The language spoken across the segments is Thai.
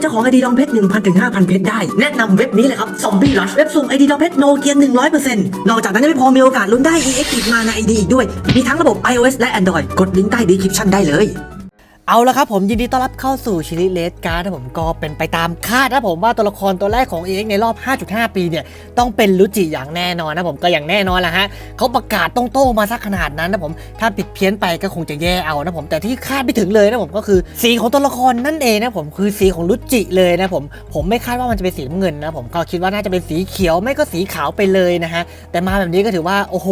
เป็นเจ้าของไอดีดองเพชร1,000ถึง5,000 เพชรได้ แนะนำเว็บนี้เลยครับซอมบี้ลัชเว็บสุ่มไอดีดองเพชรโนเกีย100%นอกจากนั้นยังไม่พอมีโอกาสลุ้นได้ EX อีกมาในไอดีอีกด้วย มีทั้งระบบ iOS และ Android กดลิงก์ใต้ดีคริปชั่นได้เลย เอาละครับผมยินดีต้อนรับเข้าสู่ชิลิเลสการ์ดนะผมก็เป็นไปตามคาดนะผมว่าตัวละครตัวแรกของ EX ในรอบ 5.5 ปีเนี่ย ต้องเป็นรุจิอย่างแน่นอนนะผมก็อย่างแน่นอนแหละฮะเขาประกาศตรงๆมาสักขนาดนั้นนะผมถ้าผิดเพี้ยนไปก็คงจะแย่เอานะผมแต่ที่คาดไม่ถึงเลยนะผมก็คือสีของตัวละครนั่นเองนะผมคือสีของรุจิเลยนะผมผมไม่คาดว่ามันจะเป็นสีน้ำเงินนะผมก็คิดว่าน่าจะเป็นสีเขียวไม่ก็สีขาวไปเลยนะฮะแต่มาแบบนี้ก็ถือว่าโอ้โห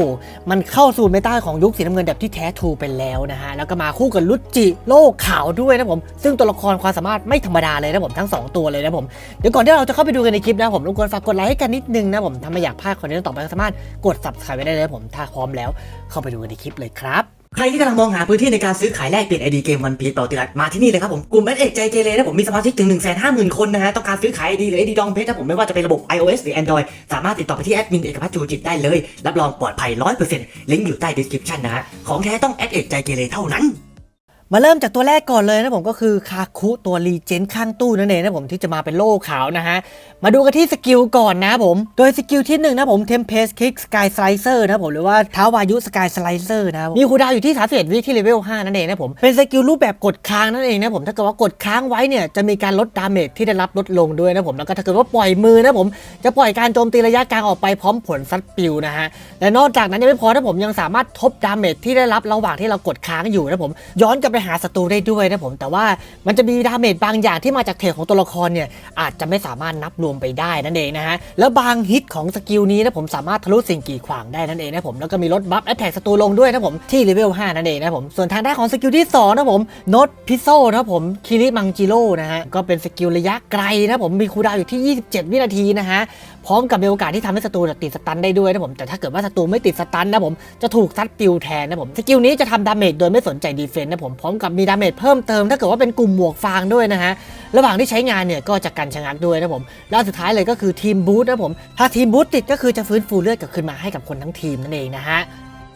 มันเข้าสู่เมตาของยุคสีน้ำเงินแบบที่แท้ทูไปแล้วนะฮะแล้วก็มาคู่กับรุจิโลกขาวด้วยนะผม ซึ่งตัวละครความสามารถไม่ธรรมดาเลยนะผมทั้งสองตัวเลยนะผม เดี๋ยวก่อนที่เราจะเข้าไปดูกันในคลิปนะผมรบกวนฝากกดไลค์ให้กันนิดนึงนะผมถ้าไม่อยากพลาดคอนเทนต์ต่อไปก็สามารถกด subscribe ไว้ได้เลยผมถ้าพร้อมแล้วเข้าไปดูกันในคลิปเลยครับใครที่กำลังมองหาพื้นที่ในการซื้อขายแลกเปลี่ยนไอดีเกมวันพีต่อติรัดมาที่นี่เลยครับผม กลุ่มแอดเอกใจเกเรนะผมมีสมาชิกถึง 1 5 0 0 0 0 คนนะฮะ ต้องการซื้อขายไอดีหรือไอดีดองเพชรนะผมไม่ว่าจะเป็นระบบ iOS หรือ Android สามารถติดต่อไปที่แอดมินเอกพัฒน์จูจิตได้เลย รับรองปลอดภัย 100%ลิงก์อยู่ใต้ description นะฮะของแท้ต้องแอดเอกใจเกเรเท่านั้น มาเริ่มจากตัวแรกก่อนเลยนะผมก็คือคาคุตัวรีเจนข้างตู้นั่นเองนะผมที่จะมาเป็นโล่ขาวนะฮะ มาดูกันที่สกิลก่อนนะผม โดยสกิลที่หนึ่งนะผม Tempest Kick Sky Slicer นะผมหรือว่าเท้าวายุ Sky Slicer นะมีคูดาวอยู่ที่31วิที่เลเวล5นั่นเองนะผม เป็นสกิลรูปแบบกดค้างนั่นเองนะผมถ้าเกิดว่ากดค้างไว้เนี่ยจะมีการลดดาเมจที่ได้รับลดลงด้วยนะผมแล้วก็ถ้าเกิดว่าปล่อยมือนะผมจะปล่อยการโจมตีระยะกลางออกไปพร้อมผลซัดปิวนะฮะและนอกจากนั้นยังไม่พอนะผมยังสามารถทบดาเมจที่ได้รับระหว่างที่เรากดค้างอยู่นะผมย้อนกลับไปหาศัตรูได้ด้วยนะผมแต่ว่ามันจะมีดาเมจบางอย่างที่มาจากเทของตัวละครเนี่ยอาจจะไม่สามารถนับรวมไปได้นั่นเองนะฮะแล้วบางฮิตของสกิลนี้นะผมสามารถทะลุสิ่งกีดขวางได้นั่นเองนะผมแล้วก็มีลดบัฟแอตแทกศัตรูลงด้วยนะผมที่เลเวล5นั่นเองนะผมส่วนทางด้านของสกิลที่2นะผมโนตพิโซนะผมคิริมังจิโร่นะฮะก็เป็นสกิลระยะไกลนะผมมีคูดาวอยู่ที่ 27 วินาทีนะฮะ พร้อมกับมีโอกาสที่ทำให้ศัตรูติดสตันได้ด้วยนะผม แต่ถ้าเกิดว่าศัตรูไม่ติดสตันนะผม จะถูกซัดปิวแทนนะผม สกิลนี้จะทำดาเมจโดยไม่สนใจดีเฟนต์นะผม พร้อมกับมีดาเมจเพิ่มเติมถ้าเกิดว่าเป็นกลุ่มหมวกฟางด้วยนะฮะ ระหว่างที่ใช้งานเนี่ยก็จะกันชะงักด้วยนะผม แล้วสุดท้ายเลยก็คือทีมบูทนะผม ถ้าทีมบูทติดก็คือจะฟื้นฟูเลือดกลับคืนมาให้กับคนทั้งทีมนั่นเองนะฮะ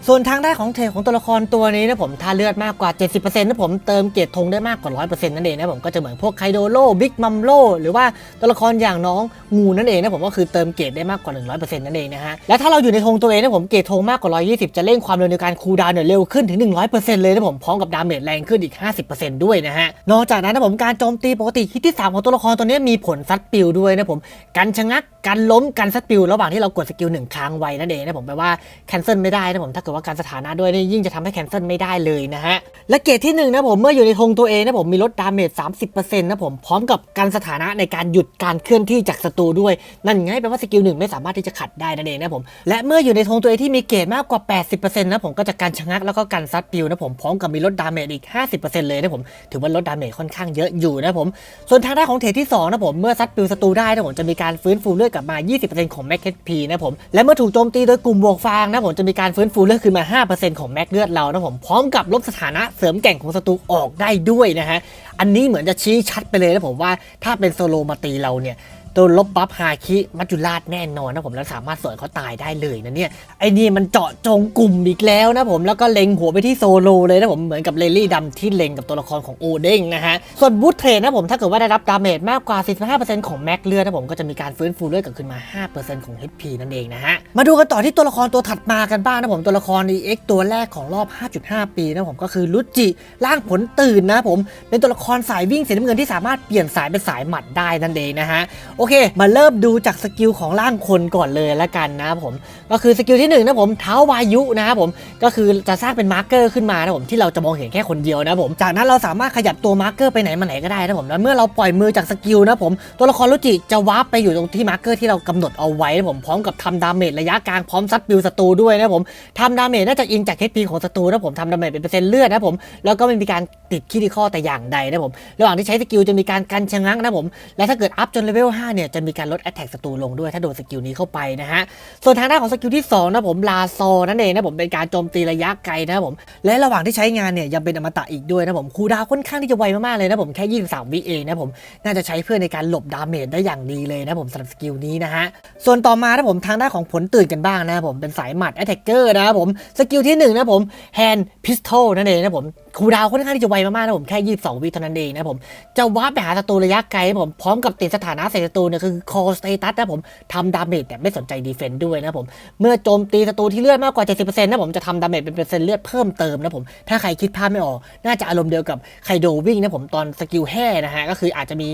ส่วนทางด้านของเทรดของตัวละครตัวนี้นะผมถ้าเลือดมากกว่า 70%นะผมเติมเกียรติธงได้มากกว่า 100%นั่นเองนะผมก็จะเหมือนพวกไคโดโลบิ๊กมัมโลหรือว่าตัวละครอย่างน้องงูนั่นเองนะผมก็คือเติมเกียรติได้มากกว่า 100%นั่นเองนะฮะและถ้าเราอยู่ในธงตัวเองนะผมเกียรติธงมากกว่า 120 จะเร่งความเร็วในการคูลดาวน์เนี่ยเร็วขึ้นถึง 100%เลยนะผมพร้อมกับดาเมจแรงขึ้นอีก 50%ด้วยนะฮะนอกจากนั้นนะผมการโจมตีปกติฮิตที่ 3 ของตัวละครตัวนี้มีผลซัดปิวด้วยนะผมกันชะงักกันล้มกันซัดปิวระหว่างที่เรากดสกิลหนึ่งค้งไว้นั่นเองนะผมแปลว่าแคนเซิลไม่ได้นะผมถ้าเกิดว่าการสถานะด้วยนี่ยิ่งจะทำให้แคนเซิลไม่ได้เลยนะฮะ และเกรดที่หนึ่งนะผมเมื่ออยู่ในธงตัวเองนะผมมีลดดาเมจ30%นะผมพร้อมกับการสถานะในการหยุดการเคลื่อนที่จากศัตรูด้วย นั่นไงแปลว่าสกิลหนึ่งไม่สามารถที่จะขัดได้นั่นเองนะผมและเมื่ออยู่ในธงตัวเองที่มีเกรดมากกว่า 80%นะผมก็จะการชะงักแล้วก็การซัดปิวนะผมพร้อมกับมีลดดาเมจอีก 50%เลยนะผมถือว่าลดดาเมจค่อนข้างเยอะอยู่นะผมส่วนทางด้านของเทรดที่สองนะผมเมื่อซัดปิวศัตรูได้นะผมจะมีการฟื้นฟูเลือดกลับมา 20%ของแม็กเพีนะผมและเมื่อถูกโจมตีโดยกลุ่มบวกฟางนะผมจะมีการฟื้นฟูเลือดขึ้นมา 5%ของแม็กเลือดเรานะผมพร้อมกับลบสถานะเสริมแก่งของศัตรูออกได้ด้วยนะฮะอันนี้เหมือนจะชี้ชัดไปเลยนะผมว่าถ้าเป็นโซโลมาตีเราเนี่ย โดนลบบัฟฮาคิมัจจุราชแน่นอนนะผมแล้วสามารถสวนเขาตายได้เลยนะเนี่ยไอ้นี่มันเจาะจงกลุ่มอีกแล้วนะผมแล้วก็เล็งหัวไปที่โซโลเลยนะผมเหมือนกับเลลี่ดำที่เล็งกับตัวละครของโอเด้งนะฮะส่วนบูทเทรนนะผมถ้าเกิดว่าได้รับดาเมจมากกว่า 45%ของแม็กเลือดนะผมก็จะมีการฟื้นฟูเลือดกลับขึ้นมา 5%ของ HP นั่นเองนะฮะมาดูกันต่อที่ตัวละครตัวถัดมากันบ้างนะผมตัวละคร EX ตัวแรกของรอบ 5.5 ปีนะผมก็คือลุจิร่างผลตื่นนะผมเป็นตัวละครสายวิ่งสีน้ำเงินที่สามารถเปลี่ยนสายเป็นสายหมัดได้นั่นเองนะฮะโออเค มาเริ่มดูจากสกิลของร่างคนก่อนเลยละกันนะผมก็คือสกิลที่หนึ่งนะผมเท้าวายุนะครับผมก็คือจะสร้างเป็นมาร์กเกอร์ขึ้นมานะผมที่เราจะมองเห็นแค่คนเดียวนะผมจากนั้นเราสามารถขยับตัวมาร์กเกอร์ไปไหนมาไหนก็ได้นะผมแล้วเมื่อเราปล่อยมือจากสกิลนะผมตัวละครลุจิจะวาร์ปไปอยู่ตรงที่มาร์กเกอร์ที่เรากำหนดเอาไว้นะผมพร้อมกับทำดาเมจระยะกลางพร้อมซัดบิวศัตรูด้วยนะผมทำดาเมจน่าจะอิงจาก HP ของศัตรูนะผมทำดาเมจเป็นเปอร์เซ็นต์เลือดนะผมแล้วก็ไม่มีการติดคิดิคอแต่อย่างใดนะผมระหว่างที่ใช้สกิลจะมีการกันชะงักนะผมและถ้าเกิดอัพจนเลเวล5เนี่ยจะมีการลดแอตแทกศัตรูลงด้วยถ้าโดนสกิลนี้เข้าไปนะฮะ ส่วนทางด้านของสกิลที่ 2 นะผมลาโซนั่นเองนะผมเป็นการโจมตีระยะไกลนะผม และระหว่างที่ใช้งานเนี่ยยังเป็นอมตะอีกด้วยนะผมคูดาวค่อนข้างที่จะไวมากๆเลยนะผมแค่23วิเองนะผมน่าจะใช้เพื่อในการหลบดาเมจได้อย่างดีเลยนะผมสำหรับสกิลนี้นะฮะส่วนต่อมานะผมทางด้านของผลตื่นกันบ้างนะผมเป็นสายหมัดแอตแทกเกอร์นะครับผมสกิลที่หนึ่งนะผมแฮนด์พิสโตนั่นเองนะผมคูดาวค่อนข้างที่จะไวมากๆนะผมแค่ 22 วิเท่านั้นเองนะผมจะวาร์ปไปหาศัตรูระยะไกลนะผมพร้อมกับติดสถานะใส่ศัตรูเนี่ยคือ call status นะผมทำดาเมจแบบไม่สนใจดีเฟนต์ด้วยนะผมเมื่อโจมตีศัตรูที่เลือดมากกว่า 70%นะผมจะทำดาเมจเป็นเปอร์เซ็นต์เลือดเพิ่มเติมนะผมถ้าใครคิดภาพไม่ออก น่าจะอารมณ์เดียวกับไคโดวิ่งนะผมตอนสกิลแห่นะฮะก็คืออาจจะมี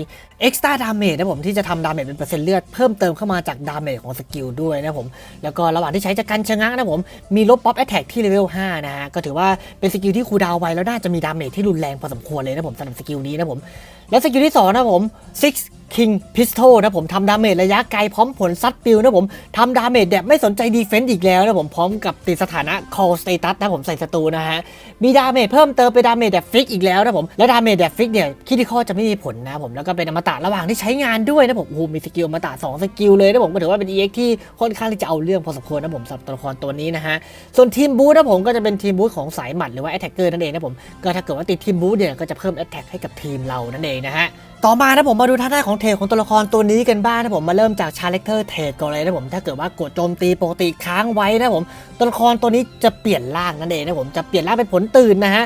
extra damage นะผมที่จะทำดาเมจเป็นเปอร์เซ็นต์เลือดเพิ่มเติมเข้ามาจากดาเมจของสกิลด้วยนะผมแล้วก็ระหว่างที่ใช้จะกันชะงักนะผมมีลบป๊อปแอตแทกที่เลเวล5นะฮะก็ถือว่าเป็นสกิลที่คูดาวไวแล้วน่าจะมีดาเมจที่รุนแรงพอสมควรเลยนะผมสำหรับสกิลนี้นะผม และสกิลที่2นะผม six king pistol นะผมทำดาเมจระยะไกลพร้อมผลซัดปิวนะผมทำดาเมจแบบไม่สนใจดีเฟนต์อีกแล้วนะผมพร้อมกับติดสถานะ call status นะผมใส่ศัตรูนะฮะ มีดาเมจเพิ่มเติมเป็นดาเมจแบบฟิกอีกแล้วนะผม และดาเมจแบบฟิกเนี่ยคิดิคอจะไม่มีผลนะผมแล้วก็เป็นอมตะระหว่างที่ใช้งานด้วยนะผมโอ้โหมีสกิลอมตะสองสกิลเลยนะผมก็ถือว่าเป็น EX ที่ค่อนข้างที่จะเอาเรื่องพอสมควรนะผมสำหรับตัวละครตัวนี้นะฮะส่วนทีมบูธนะผมก็จะเป็นทีมบูธของสายหมัดหรือว่าแอตแทกเกอร์นั่นเองนะผมก็ถ้าเกิดว่าติดทีมบูธเนี่ยก็จะเพิ่มแอตแทกให้กับทีมเรานั่นเองนะฮะ ต่อมานะผมมาดูท่าได้ของเทรดของตัวละครตัวนี้กันบ้างนะผมมาเริ่มจากชาเลคเตอร์เทรดก่อนเลยนะผมถ้าเกิดว่ากดโจมตีปกติค้างไว้นะผมตัวละครตัวนี้จะเปลี่ยนร่างนั่นเองนะผมจะเปลี่ยนร่างเป็นผลตื่นนะฮะ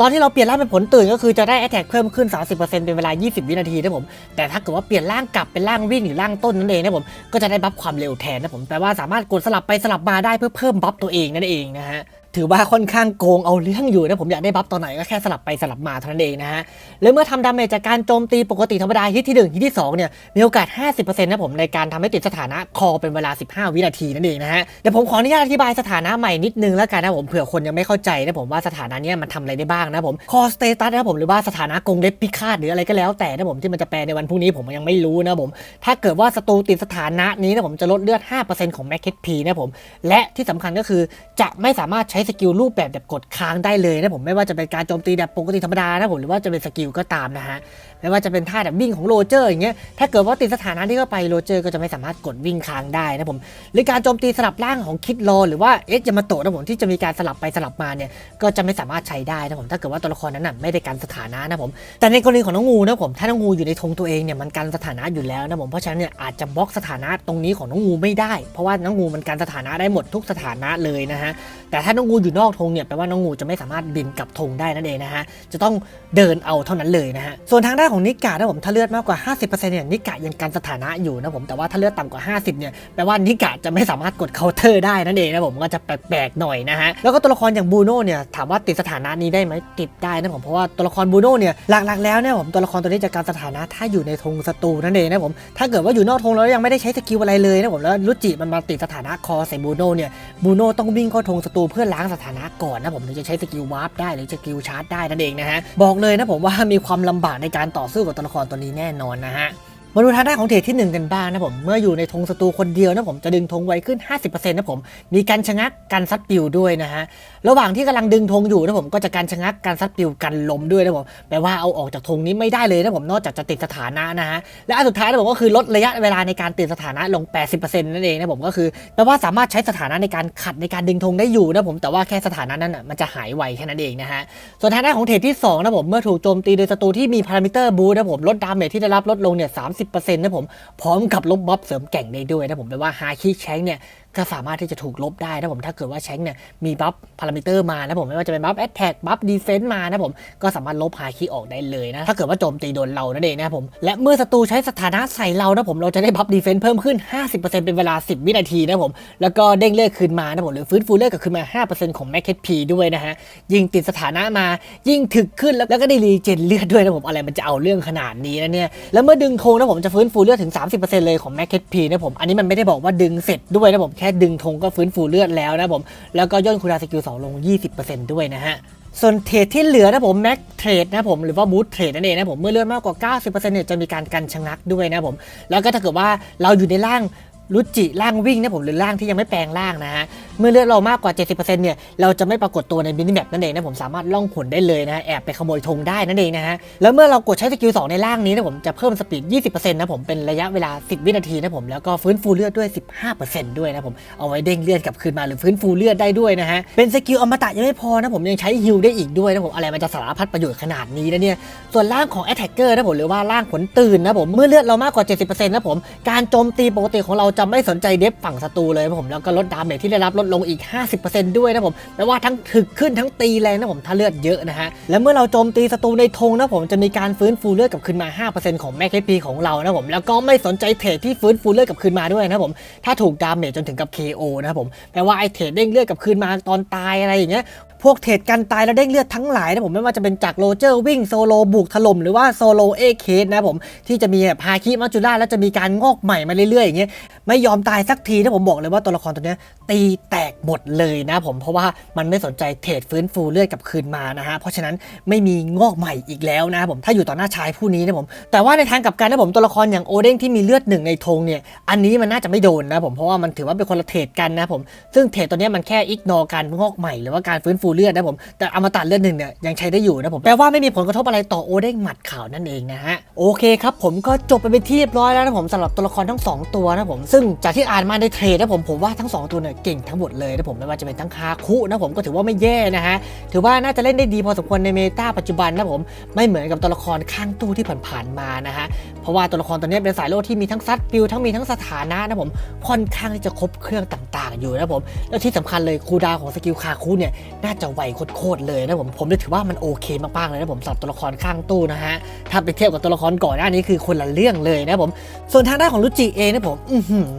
ตอนที่เราเปลี่ยนร่างเป็นผลตื่นก็คือจะได้ a t t a c k เพิ่มขึ้น 30%เป็นเวลา 20 วินาทีนะผม แต่ถ้าเกิดว่าเปลี่ยนร่างกลับเป็นร่างวิ่งหรือร่างต้นนั่นเองนะผม ก็จะได้บัฟความเร็วแทนนะผม แปลว่าสามารถกดสลับไปสลับมาได้เพื่อเพิ่มบัฟตัวเองนั่นเองนะฮะ ถือว่าค่อนข้างโกงเอาเรื่องอยู่นะผมอยากได้บัฟตอนไหนก็แค่สลับไปสลับมาเท่านั้นเองนะฮะแล้วเมื่อทำดาเมจจากการโจมตีปกติธรรมดาฮิตที่1ฮิตที่2เนี่ยมีโอกาส 50%นะผมในการทำให้ติดสถานะคอเป็นเวลา 15 วินาทีนั่นเองนะฮะเดี๋ยวผมขออนุญาตอธิบายสถานะใหม่นิดนึงแล้วกันนะผมเผื่อคนยังไม่เข้าใจนะผมว่าสถานะเนี้ยมันทำอะไรได้บ้างนะผมคอสเตตัสนะผมหรือว่าสถานะกงเล็บพิฆาตหรืออะไรก็แล้วแต่นะผมที่มันจะแปลในวันพรุ่งนี้ผมยังไม่รู้นะผมถ้าเกิดว่าศัตรูติดสถานะนี้นะผมจะลดเลือด 5%ของแม็กเคพีนะผมและที่สำคัญก็คือจะไม่สามารถใช้สกิลรูปแบบแบบกดค้างได้เลยนะผมไม่ว่าจะเป็นการโจมตีแบบปกติธรรมดานะผมหรือว่าจะเป็นสกิลก็ตามนะฮะไม่ว่าจะเป็นท่าแบบวิ่งของโรเจอร์อย่างเงี้ยถ้าเกิดว่าติดสถานะที่เข้าไปโรเจอร์ก็จะไม่สามารถกดวิ่งค้างได้นะผมหรือการโจมตีสลับร่างของคิดโลหรือว่าเอ็กยามาโตะนะผมที่จะมีการสลับไปสลับมาเนี่ยก็จะไม่สามารถใช้ได้นะผมถ้าเกิดว่าตัวละครนั้นน่ะไม่ได้การสถานะนะผมแต่ในกรณีของน้องงูนะผมถ้าน้องงูอยู่ในธงตัวเองเนี่ยมันการสถานะอยู่แล้วนะผมเพราะฉะนั้นเนี่ยอาจจะบล็อกสถานะตรงนี้ของน้องงูไม่ได้ เพราะว่าน้องงูมันการสถานะได้หมดทุกสถานะเลยนะฮะแต่ถ้าน้องงูอยู่นอกธงเนี่ยแปลว่าน้องงูจะไม่สามารถบินกลับธงได้นั่นเองนะฮะจะต้องเดินเอาเท่านั้นเลยนะฮะส่วนทางด้านของนิกานะผมถ้าเลือดมากกว่า 50%เนี่ยนิกายังการสถานะอยู่นะผมแต่ว่าถ้าเลือดต่ำกว่า 50เนี่ยแปลว่านิกาจะไม่สามารถกดเคาน์เตอร์ได้นั่นเองนะผมก็จะแปลกๆหน่อยนะฮะแล้วก็ตัวละครอย่างบูโน่เนี่ยถามว่าติดสถานะนี้ได้ไหมติดได้นะผมเพราะว่าตัวละครบูโน่เนี่ยหลักๆแล้วเนี่ยผมตัวละครตัวนี้จะการสถานะถ้าอยู่ในธงศัตรูนั่นเองนะผมถ้าเกิดว่าอยู่นอกธงแล้วยังไม่ได้ใช้สกิลอะไรเลยนะผมแล้วลุจิมันมาติดสถานะคอใส่บูโน่เนี่ยบูโน่ต้องวิ่งเข้าธงศัตรูเพื่อล้างสถานะก่อนนะผมถึงจะใช้สกิลวาร์ปได้หรือสกิลชาร์จได้นั่นเองนะฮะบอกเลยนะผมว่ามีความลำบากในการต่อสู้กับตัวละครตัวนี้แน่นอนนะฮะ มาดูทางด้านของเทรดที่ 1 กันบ้างนะผม เมื่ออยู่ในธงศัตรูคนเดียวนะผมจะดึงธงไวขึ้น 50%นะผม มีการชะงักการซัดปิวด้วยนะฮะ ระหว่างที่กำลังดึงธงอยู่นะผมก็จะการชะงักการซัดปิวกันลมด้วยนะผม แปลว่าเอาออกจากธงนี้ไม่ได้เลยนะผม นอกจากจะติดสถานะนะฮะ และอันสุดท้ายนะผมก็คือลดระยะเวลาในการติดสถานะลง 80%นั่นเองนะผม ก็คือแปลว่าสามารถใช้สถานะในการขัดในการดึงธงได้อยู่นะผม แต่ว่าแค่สถานะนั้นอะมันจะหายไวแค่นั้นเองนะฮะ ส่วนทางด้านของเทรดที่2นะผม เมื่อถูกโจมตีโดยศัตรูที่มีพารามิเตอร์บูนะผมลดดาเมจที่ได้รับลดลงเนี่ย30นะผม พร้อมกับลบบ๊อบเสริมแก่งได้ด้วยนะผมแปลว่าฮาคิแชงเนี่ย ก็สามารถที่จะถูกลบได้นะผมถ้าเกิดว่าแชงเนี่ยมีบัฟพารามิเตอร์มานะผมไม่ว่าจะเป็นบัฟแอตแทกบัฟดีเฟนต์มานะผมก็สามารถลบฮาคิออกได้เลยนะถ้าเกิดว่าโจมตีโดนเรานั่นเองนะผมและเมื่อศัตรูใช้สถานะใส่เรานะผมเราจะได้บัฟดีเฟนต์เพิ่มขึ้น 50%เป็นเวลา 10 วินาทีนะผมแล้วก็เด้งเลือดคืนมานะผมหรือฟื้นฟูเลือดกลับคืนมา 5%ของแม็กเคพีด้วยนะฮะยิ่งติดสถานะมายิ่งถึกขึ้นแล้วแล้วก็ได้รีเจนเลือดด้วยนะผมอะไรมันจะเอาเรื่องขนาดนี้นะเนี่ยแล้วเมื่อดึงธงนะผมจะฟื้นฟูเลือดถึง 30%เลยของแม็กเคพีนะผมอันนี้มันไม่ได้บอกว่าดึงเสร็จด้วยนะผมแค่ดึงธงก็ฟื้นฟูเลือดแล้วนะผม แล้วก็ย่นคูลดาวสกิล2ลง 20%ด้วยนะฮะส่วนเทรดที่เหลือนะผมแม็กเทรดนะผมหรือว่าบูทเทรดนั่นเองนะผมเมื่อเลือดมากกว่า 90%เนี่ยจะมีการกันชะงักด้วยนะผม แล้วก็ถ้าเกิดว่าเราอยู่ในร่าง รุจิร่างวิ่งนะผมหรือร่างที่ยังไม่แปลงร่างนะฮะเมื่อเลือดเรามากกว่า 70%เนี่ยเราจะไม่ปรากฏตัวในมินิแมปนั่นเองนะผมสามารถล่องหนได้เลยนะแอบไปขโมยธงได้นั่นเองนะฮะแล้วเมื่อเรากดใช้สกิล2ในร่างนี้นะผมจะเพิ่มสปีด 20%นะผมเป็นระยะเวลา 10 วินาทีนะผมแล้วก็ฟื้นฟูเลือดด้วย 15%ด้วยนะผมเอาไว้เด้งเลือดกลับคืนมาหรือฟื้นฟูเลือดได้ด้วยนะฮะเป็นสกิลอมตะยังไม่พอนะผมยังใช้ฮิลได้อีกด้วยนะผมอะไรมันจะสารพัดประโยชน์ขนาดนี้นะเนี่ยส่วนร่างของ Attacker นะผมหรือว่าร่างขนตื่นนะผมเมื่อเลือดเรามากกว่า 70%นะผมการโจมตีปกติของเราจะไม่สนใจเดฟฝั่งศัตรูเลยนะผมแล้วก็ลดดาเมจที่ได้รับลดลงอีก 50%ด้วยนะผมแปลว่าทั้งถึกขึ้นทั้งตีแรงนะผมถ้าเลือดเยอะนะฮะและเมื่อเราโจมตีศัตรูในธงนะผมจะมีการฟื้นฟูเลือดกลับคืนมา 5%ของแม็กพีของเรานะผมแล้วก็ไม่สนใจเทรดที่ฟื้นฟูเลือดกลับคืนมาด้วยนะผมถ้าถูกดาเมจจนถึงกับ KO นะครับผมแปลว่าไอเทรดเด้งเลือดกลับคืนมาตอนตายอะไรอย่างเงี้ย พวกเทรดกันตายแล้วเด้งเลือดทั้งหลายนะผมไม่ว่าจะเป็นจากโรเจอร์วิ่งโซโลบุกถล่มหรือว่าโซโลเอเคสนะผมที่จะมีแบบฮาคิมัจจุราแล้วจะมีการงอกใหม่มาเรื่อยๆอย่างเงี้ยไม่ยอมตายสักทีนะผมบอกเลยว่าตัวละครตัวเนี้ยตีแตกหมดเลยนะผมเพราะว่ามันไม่สนใจเทรดฟื้นฟูเลือดกับคืนมานะฮะเพราะฉะนั้นไม่มีงอกใหม่อีกแล้วนะผมถ้าอยู่ต่อหน้าชายผู้นี้นะผมแต่ว่าในทางกลับกันนะผมตัวละครอย่างโอเด้งที่มีเลือดหนึ่งในธงเนี่ยอันนี้มันน่าจะไม่โดนนะผมเพราะว่ามันถือว่าเป็นคนละเทรดกันนะผมซึ่งเทรดตัวเนี้ยมันแค่อิกนอการงอกใหม่หรือว่าการฟื้นฟูเลือดนะผมแต่อมตะเลือดหนึ่งเนี่ยยังใช้ได้อยู่นะผมแปลว่าไม่มีผลกระทบอะไรต่อโอเด้งหมัดข่าวนั่นเองนะฮะโอเคครับผมก็จบไปเป็นที่เรียบร้อยแล้วนะผมสำหรับตัวละครทั้งสองตัวนะผมซึ่งจากที่อ่านมาในเทรดนะผมผมว่าทั้งสองตัวเนี่ยเก่งทั้งหมดเลยนะผมไม่ว่าจะเป็นทั้งคาคุนะผมก็ถือว่าไม่แย่นะฮะถือว่าน่าจะเล่นได้ดีพอสมควรในเมตาปัจจุบันนะผมไม่เหมือนกับตัวละครข้างตู้ที่ผ่านๆมานะฮะ เพราะว่าตัวละครตัวนี้เป็นสายโลดที่มีทั้งซัดฟิลทั้งมีทั้งสถานะนะผมค่อนข้างที่จะครบเครื่องต่าง ๆ อยู่นะผมแล้วที่สำคัญเลยคูดาวของสกิลคาคุเนี่ยน่าจะไวโคตรเลยนะผมผมเลยถือว่ามันโอเคมากๆเลยนะผมสำหรับตัวละครข้างตู้นะฮะถ้าไปเทียบกับตัวละครก่อนหน้านี้คือคนละเรื่องเลยนะผมส่วนทางด้านของรุจิเองนะผม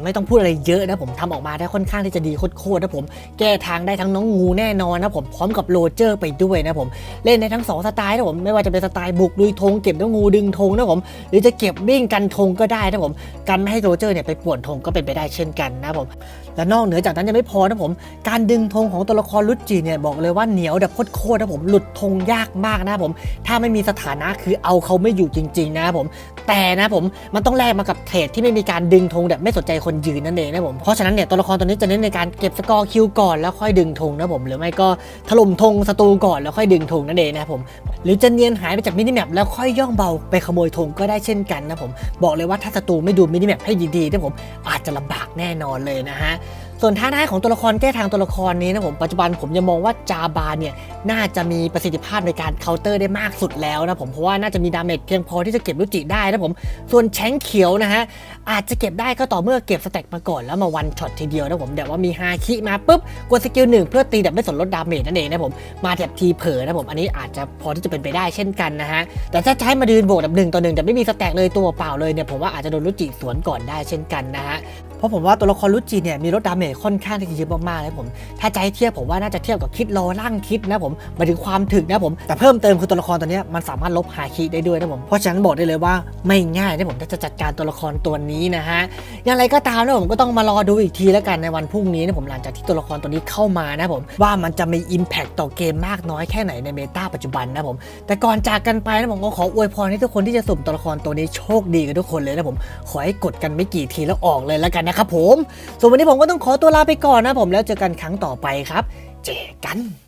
ไม่ต้องพูดอะไรเยอะนะผมทำออกมาได้ค่อนข้างที่จะดีโคตรๆนะผมแก้ทางได้ทั้งน้องงูแน่นอนนะผมพร้อมกับโรเจอร์ไปด้วยนะผมเล่นในทั้งสองสไตล์นะผมไม่ว่าจะเป็นสไตล์บุกลุยธงเก็บน้องงูดึงธงนะผมหรือจะเก็บวิ่งกันธงก็ได้นะผมกันไม่ให้โรเจอร์เนี่ยไปป่วนธงก็เป็นไปได้เช่นกันนะผมและนอกเหนือจากนั้นยังไม่พอนะผมการดึงธงของตัวละครลุจิเนี่ยบอกเลยว่าเหนียวแบบโคตรนะผมหลุดธงยากมากนะผมถ้าไม่มีสถานะคือเอาเขาไม่อยู่จริง ๆ นะผมแต่นะผมมันต้องแลกมากับเทรดที่ไม่มีการดึงธงแบบไม่สนใจคนยืนนั่นเองนะผมเพราะฉะนั้นเนี่ยตัวละครตัวนี้จะเน้นในการเก็บสกอร์คิวก่อนแล้วค่อยดึงธงนะผมหรือไม่ก็ถล่มธงศัตรูก่อนแล้วค่อยดึงธงนั่นเองนะผมหรือจะเนียนหายไปจากมินิแมปแล้วค่อยย่องเบาไปขโมยธงก็ได้เช่นกันนะผมบอกเลยว่าถ้าศัตรูไม่ดูมินิแมปให้ดีๆนะผมอาจจะลำบากแน่นอนเลยนะฮะ ส่วนท่าท้ายของตัวละครแก้ทางตัวละครนี้นะผมปัจจุบันผมยังมองว่าจาบาเนี่ยน่าจะมีประสิทธิภาพในการเคาน์เตอร์ได้มากสุดแล้วนะผมเพราะว่าน่าจะมีดาเมจเพียงพอที่จะเก็บลุจิได้นะผมส่วนแชงเขียวนะฮะอาจจะเก็บได้ก็ต่อเมื่อเก็บสแต็กมาก่อนแล้วมาวันช็อตทีเดียวนะผมแบบว่ามีฮาคิมาปุ๊บกดสกิลหนึ่งเพื่อตีแบบไม่สนลดดาเมจนั่นเองนะผมมาแบบทีเผลอนะผมอันนี้อาจจะพอที่จะเป็นไปได้เช่นกันนะฮะแต่ถ้าใช้มาดืนโบกแบบหนึ่งต่อหนึ่งแต่ไม่มีสแต็กเลยตัวเปล่าเลยเนี่ยผมว่าอาจจะโดนลุจิสวนก่อนได้เช่นกันนะฮะ เพราะผมว่าตัวละครรุจิเนี่ยมีลดดาเมจค่อนข้างที่จะเยอะมากๆเลยผมถ้าให้เทียบผมว่าน่าจะเทียบกับคิดโลร่างคิดนะผมหมายถึงความถึกนะผมแต่เพิ่มเติมคือตัวละครตัวนี้มันสามารถลบฮาคิได้ด้วยนะผมเพราะฉะนั้นบอกได้เลยว่าไม่ง่ายนะผมถ้าจะจัดการตัวละครตัวนี้นะฮะอย่างไรก็ตามนะผมก็ต้องมารอดูอีกทีแล้วกันในวันพรุ่งนี้นะผมหลังจากที่ตัวละครตัวนี้เข้ามานะผมว่ามันจะมี Impact ต่อเกมมากน้อยแค่ไหนในเมตาปัจจุบันนะผมแต่ก่อนจากกันไปนะผมก็ขออวยพรให้ทุกคนที่จะสุ่มตัวละครตัวนี้โชคดีกันทุกคนเลยนะผมขอให้กดกันไม่กี่ทีแล้วออกเลยแล้วกันนะครับผม ส่วนวันนี้ผมก็ต้องขอตัวลาไปก่อนนะผมแล้วเจอกันครั้งต่อไปครับ เจอกัน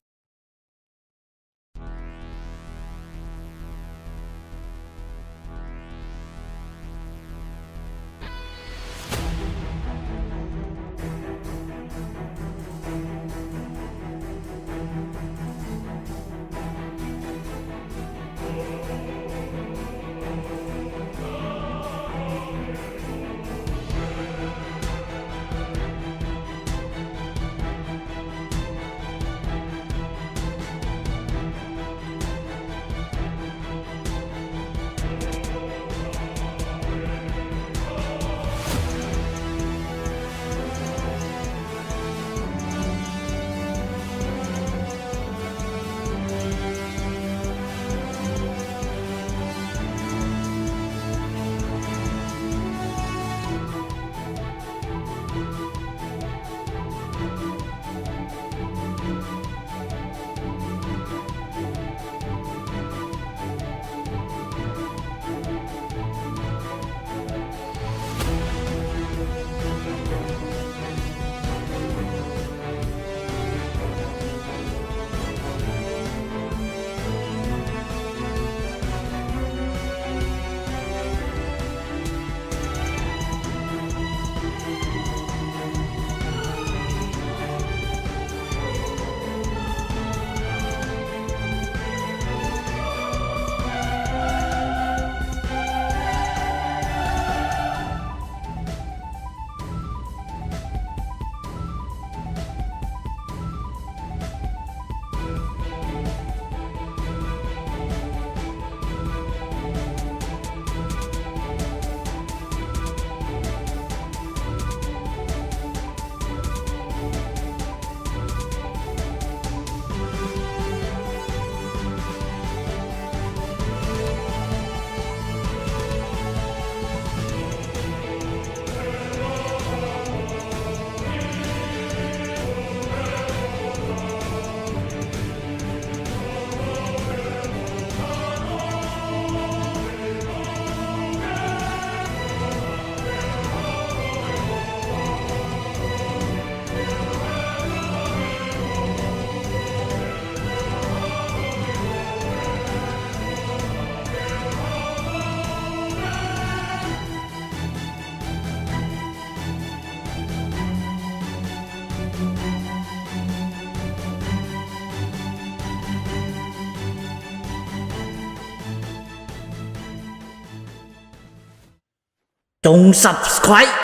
จง subscribe